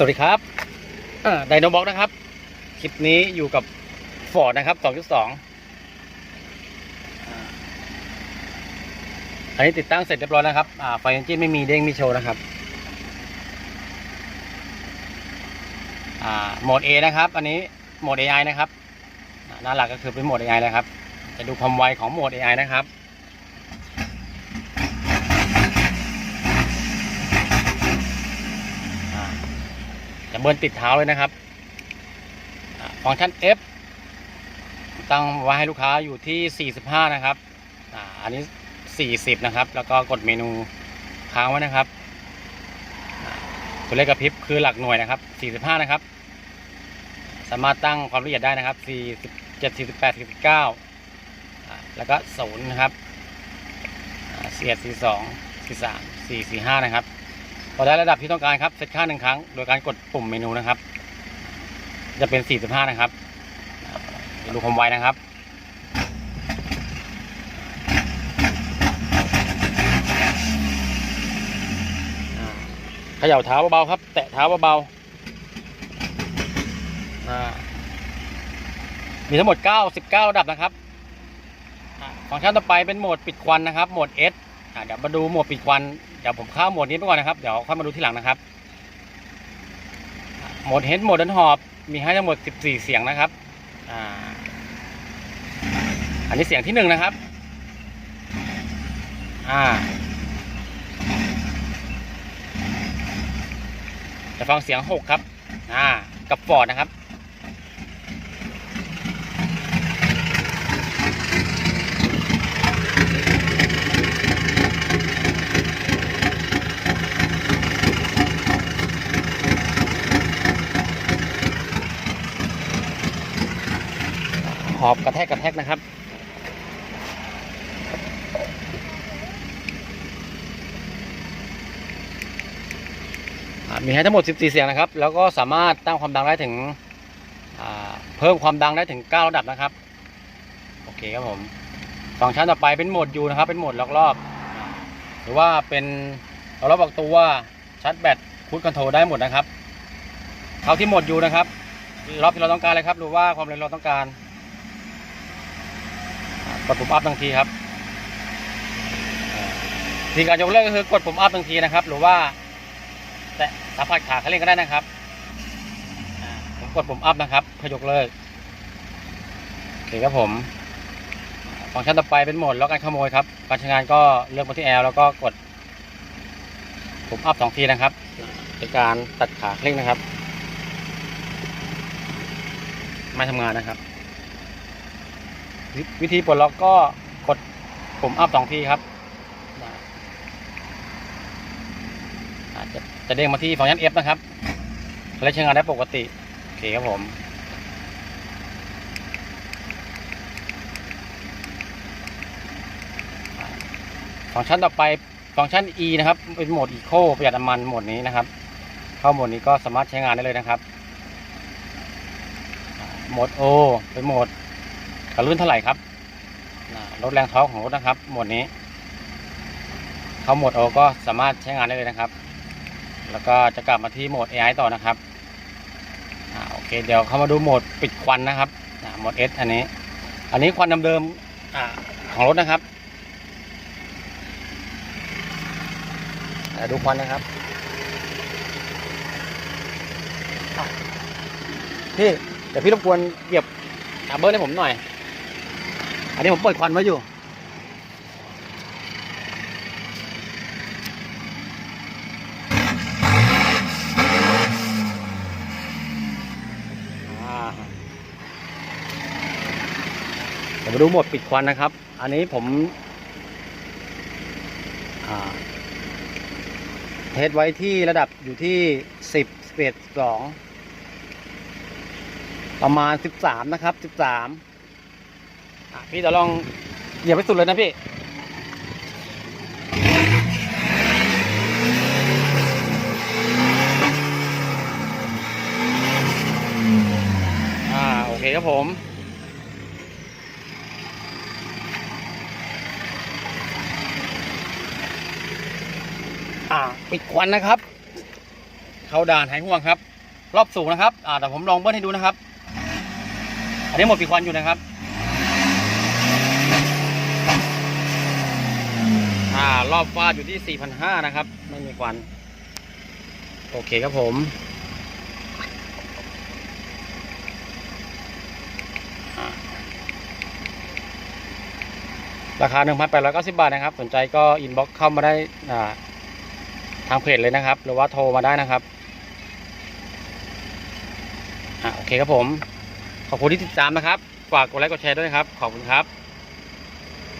สวัสดีครับไดโนบ็อกนะครับ คลิปนี้อยู่กับฟอร์ดนะครับ 2.2อ่าอันนี้ติดตั้งเสร็จเรียบร้อยแล้วครับ ไฟเอนจินไม่มีเด้งไม่โชว์นะครับโหมด A นะครับ อันนี้โหมด AI นะครับอ่าหน้าหลักก็คือเป็นโหมด AI นะครับ จะดูความไวของโหมด AI นะครับ จะเบิร์นติดเท้าเลยนะครับฟังก์ชัน F ตั้งไว้ให้ลูกค้าอยู่ที่ 45 นะครับอันนี้ 40 นะครับ แล้วก็กดเมนูค้างไว้นะครับ ตัวเลขกระพริบคือหลักหน่วยนะครับ 45 นะครับ สามารถตั้งความละเอียดได้นะครับ 47 48 49 แล้วก็ 0 นะครับ 41 42 43 4 45 นะครับ พอได้ระดับที่ต้องการครับเซตค่าหนึ่งครั้ง โดยการกดปุ่มเมนูนะครับ จะเป็น 45 นะครับดูความไวนะครับเขย่าเท้าเบาๆครับ แตะเท้าเบาๆมีทั้งหมด 99 ระดับนะครับอ่าฟังก์ชันต่อไปเป็นโหมดปิดควันนะครับ โหมด S อ่าเดี๋ยวมาดูโหมดปิดควันเดี๋ยวผมเข้าโหมดนี้ไปก่อนนะครับ เดี๋ยวค่อยมาดูที่หลังนะครับโหมด Head โหมดดันหอบมีให้ทั้งหมด 14 เสียงนะครับอ่าอันนี้เสียงที่หนึ่งนะครับอ่าจะฟังเสียงหกครับอ่ากับฟอร์ดนะครับ หอบกระแทกกระแทกนะครับ มีให้ทั้งหมด 14 เสียงนะครับ แล้วก็สามารถตั้งความดังได้ถึงเพิ่มความดังได้ถึง 9 ระดับนะครับ โอเคครับผมฟังก์ชันต่อไปเป็นโหมดยูนะครับ เป็นโหมดล็อกรอบ หรือว่าเป็นล็อกรอบอกตัวชาร์จแบตคูดคอนโทรลได้หมดนะครับ เข้าที่โหมดยูนะครับรอบที่เราต้องการเลยครับหรือว่าความเร็วเราต้องการ กดปุ่มอัพทันทีครับอ่าวิธีการยกเลิกก็คือกดปุ่มอัพทันทีนะครับ หรือว่า แต่สัมผัสขาเขาเล่นก็ได้นะครับผมกดปุ่มอัพนะครับเพื่อยกเลิกโอเคครับผมฟังก์ชันต่อไปเป็นโหมดล็อกการขโมยครับการใช้งานก็เลือกมาที่ L แล้วก็กดปุ่มอัพสองทีนะครับเป็นการตัดขาคลิกนะครับ ไม่ทำงานนะครับ วิธีปลดล็อกก็กดปุ่มอัพสองทีครับอาจจะจะเด้งมาที่ฟังก์ชัน F นะครับและใช้งานได้ปกติ โอเคครับผมฟังก์ชันต่อไปฟังก์ชัน E นะครับ เป็นโหมด Eco ประหยัดน้ำมันโหมดนี้นะครับ เข้าโหมดนี้ก็สามารถใช้งานได้เลยนะครับ โหมด O เป็นโหมด กระลื่นเท่าไหร่ครับลดแรงท้อของรถนะครับโหมดนี้ เขาหมด O ก็สามารถใช้งานได้เลยนะครับ แล้วก็จะกลับมาที่โหมด AI ต่อนะครับอโอเค เดี๋ยวเข้ามาดูโหมดปิดควันนะครับโหมด S อันนี้ อันนี้ควันเดิมๆของรถนะครับดูควันนะครับพี่เดี๋ยวพี่รบกวนเหยียบอ่าเบอร์ให้ผมหน่อย อันนี้ผมเปิดควันไว้อยู่อ่าเดี๋ยวมาดูหมดปิดควันนะครับ อันนี้ผมเทสไว้ที่ระดับอยู่ที่สิบเอ็ดสองประมาณสิบสามนะครับสิบสาม พี่เดี๋ยวลองเหยียบไปสุดเลยนะพี่อ่าโอเคครับผม อ่า ปิดควันนะครับ เข้าด่านหายห่วงครับ รอบสูงนะครับ อ่าแต่ผมลองเบิ้ลให้ดูนะครับ อันนี้หมดปีควันอยู่นะครับ อ่ารอบฟาดอยู่ที่4,500นะครับ ไม่มีควัน โอเคครับผมราคา 1,890 บาทนะครับ สนใจก็อินบ็อกเข้ามาได้าทางเพจเลยนะครับ หรือว่าโทรมาได้นะครับอโอเคครับผม ขอบคุณที่ติดตามนะครับ ฝากกดไลค์กดแชร์ด้วยนะครับ ขอบคุณครับ